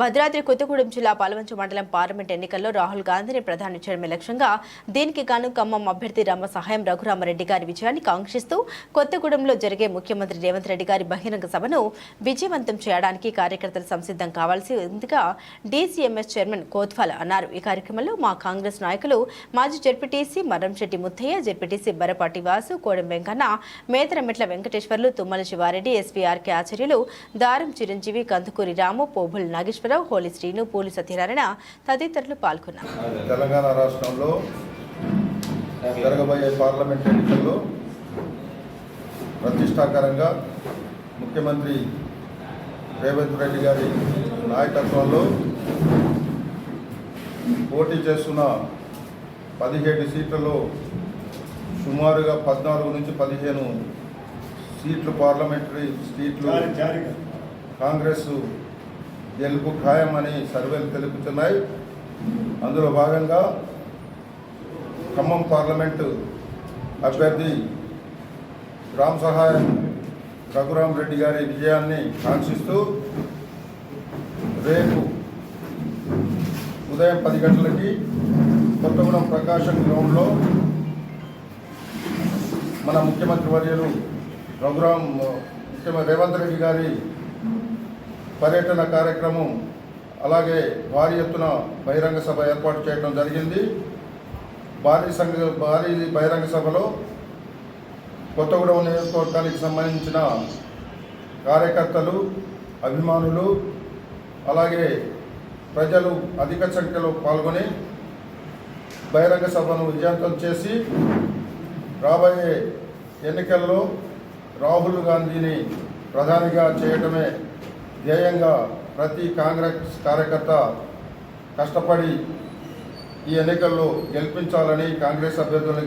భద్రాద్రి కొత్తగూడెం జిల్లా పాలవంచ మండలం పార్లమెంట్ ఎన్నికల్లో రాహుల్ గాంధీని ప్రధాని చేయడమే లక్ష్యంగా దీనికి గాను ఖమ్మం అభ్యర్థి రామ సహాయం రఘురామరెడ్డి గారి విజయాన్ని కాంక్షిస్తూ కొత్తగూడెంలో జరిగే ముఖ్యమంత్రి రేవంత్ రెడ్డి గారి బహిరంగ సభను విజయవంతం చేయడానికి కార్యకర్తలు సంసిద్ధం కావాల్సి ఉందిగా డీసీఎంఎస్ చైర్మన్ కోత్వాల్ అన్నారు. ఈ కార్యక్రమంలో మా కాంగ్రెస్ నాయకులు మాజీ ZPTC Marramsetti Muthaiah ZPTC Barapati Vasu Kodem Venkanna Metharametla Venkateswarlu Tummala Sivareddy SPRK Acharyulu Daram Chiranjeevi Kandukuri రాము పోబుల్ నాగేశ్వరరావు హోలీ శ్రీను పూలి సత్యనారాయణ తదితరులు పాల్గొన్నారు. తెలంగాణ రాష్ట్రంలో జరగబోయే పార్లమెంట్ ఎన్నికల్లో ప్రతిష్టాకరంగా ముఖ్యమంత్రి రేవంత్ రెడ్డి గారి నాయకత్వంలో పోటీ చేస్తున్న పదిహేడు సీట్లలో సుమారుగా పద్నాలుగు నుంచి పదిహేను సీట్లు పార్లమెంటరీ సీట్లు కాంగ్రెస్ గెలుపు ఖాయమని సర్వేలు తెలుపుతున్నాయి. అందులో భాగంగా ఖమ్మం పార్లమెంటు అభ్యర్థి రామ్ సహాయం రఘురాం రెడ్డి గారి విజయాన్ని కాంక్షిస్తూ రేపు ఉదయం పది గంటలకి కొత్తగూడెం ప్రకాశం గ్రౌండ్లో మన ముఖ్యమంత్రి వర్యులు రఘురాం ముఖ్యమంత్రి రేవంత్ రెడ్డి గారి పర్యటన కార్యక్రమం అలాగే భారీ ఎత్తున బహిరంగ సభ ఏర్పాటు చేయడం జరిగింది. భారీ సంఘ భారీ బహిరంగ సభలో కొత్తగూడెం నియోజకవర్గానికి సంబంధించిన కార్యకర్తలు అభిమానులు అలాగే ప్రజలు అధిక సంఖ్యలో పాల్గొని బహిరంగ సభను విజయవంతం చేసి రాబోయే ఎన్నికల్లో రాహుల్ గాంధీని ప్రధానిగా చేయటమే ధ్యేయంగా ప్రతి కాంగ్రెస్ కార్యకర్త కష్టపడి ఈ ఎన్నికల్లో గెలిపించాలని కాంగ్రెస్ అభ్యర్థులను